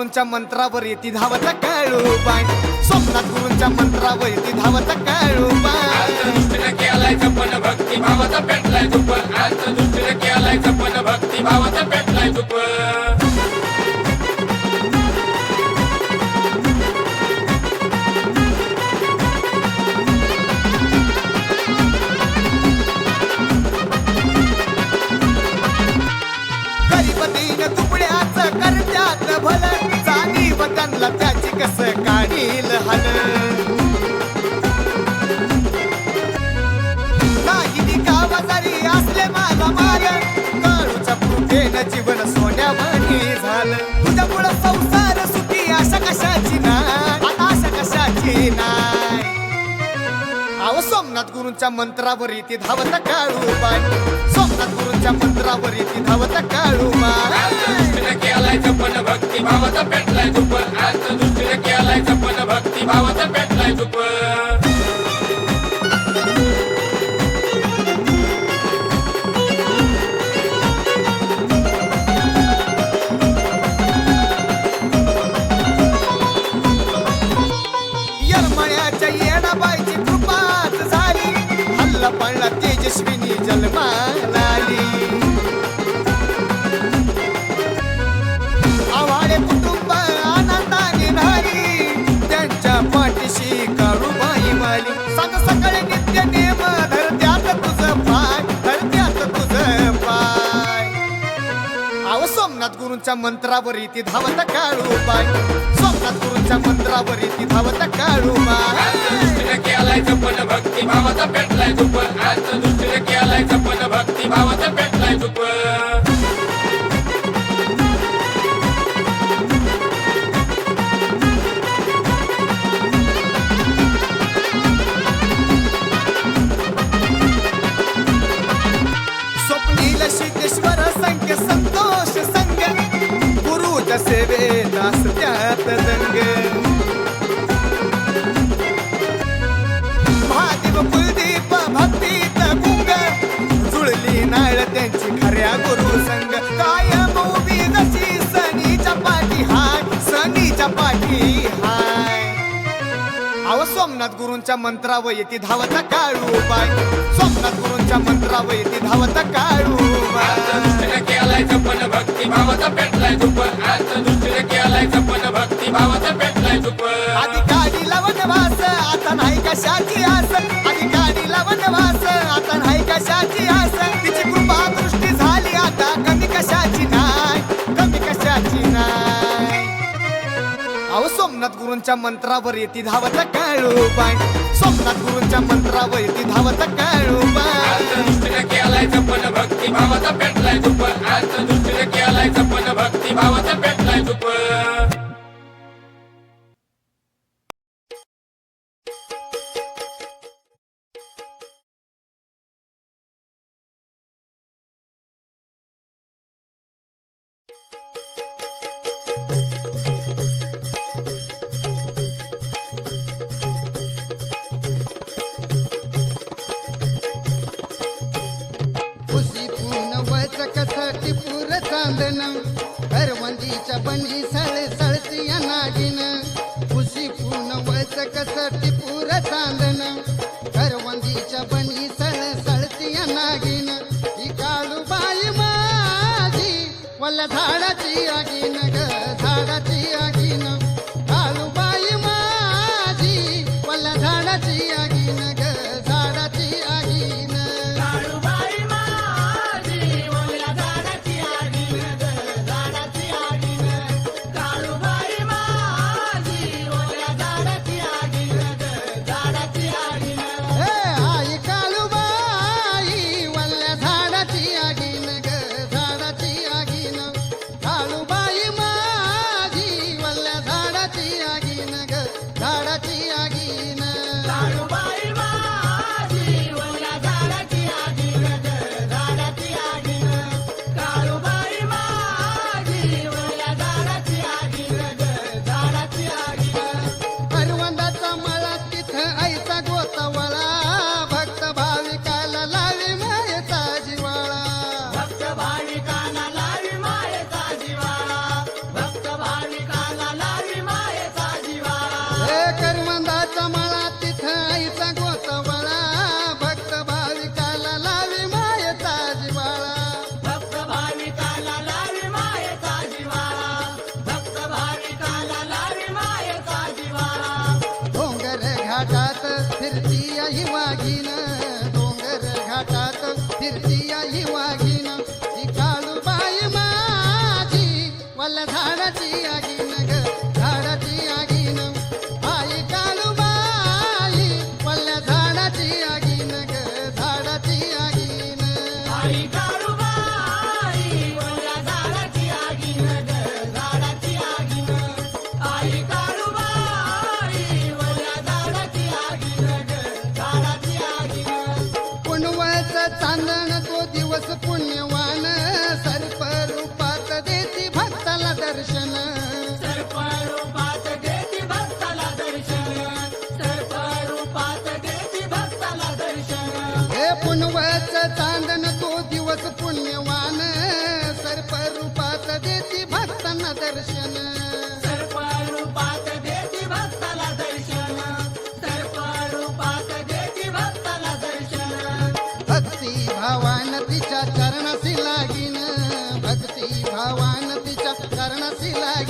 गुरूंच्या मंत्रावर येते धावत काळू बाय स्वप्नात गुरूंच्या मंत्रावर येते धावत काळू बाय केलाय जपन भक्ती भावाचा पेटलाय धुप आज दृष्टीने केलाय जपन भक्ती भावाचा पेटलाय धुप कशाची नाही. अहो सोमनाथ गुरूंच्या मंत्रावर येते धावत काळू बाय सोमनाथ गुरूंच्या मंत्रावर येते धावत काळू बाय केलाय जपन भक्ती भावाचा पेटलाय धुप आज दृष्टीने केलाय जपन भक्ती भावाचा पेटलाय धुप गुरूंच्या मंत्रावर येते धावत काळू बाय स्वप्नात गुरूंच्या मंत्रावर येते धावत काळू बाय केलाय जपन भक्ती भावाचा पेटलाय धुप आज दृष्टीने केलाय जपन भक्ती भावाचा पेटलाय धुप कसे सेवेत त्यात दंग? महादेव कुलदीप भक्तीत गुंग जुळली नाळ त्यांची खऱ्या गुरु संग. कायम उभी जशी सनीच्या पाठी हाय सनीच्या पाठी हाय अहो सोमनाथ गुरूंच्या मंत्रावर येते धावत काळू बाय सोमनाथ गुरूंच्या मंत्रावर येते धावत काळू केलाय जपन भक्ती भावाचा पेटलाय धुप आज दृष्टीने केलाय जपन भक्ती भावाचा पेटलाय धुप आधी गाडी लावण वास आता नाही कशाची आस. आधी गाडी लावण वास आता नाही कशाची आस. सोमनाथ गुरूंच्या मंत्रावर येते धावत काळू बाय सोमनाथ गुरूंच्या मंत्रावर येते धावत काळू बाय केलाय जपन भक्ती भावाचा पेटलाय धुप आज दृष्टीने केलाय जपन भक्ती भावाचा पेटलाय धुप चांदण करवंदीच्या बनी सळ सळती या नागिन. खुशी पूर्ण वळच कसाठी पुर चांदण. करवंदीच्या बनी सळ सळती या नागिन. ही काळूबाई माझी वल्ल झाडाची आगीन ग झाडाची फिरती आई वाघीन. লাগিলা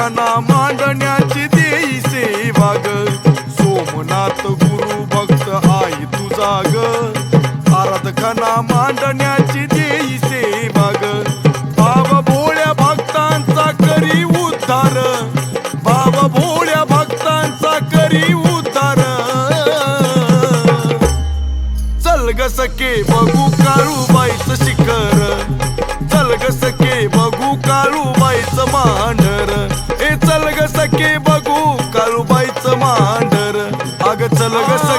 खना मांडण्याची देई सेवा सोमनाथ गुरु भक्त आई तुझा ग आराधखना मांडण्याची देई सेवा ग. भोळ्या भक्तांचा करी उद्धार. बाब भोळ्या भक्तांचा करी उद्धार. चल ग सके बघू काळूबाईच शिखर. चल ग सके बघू काळूबाईच मान to look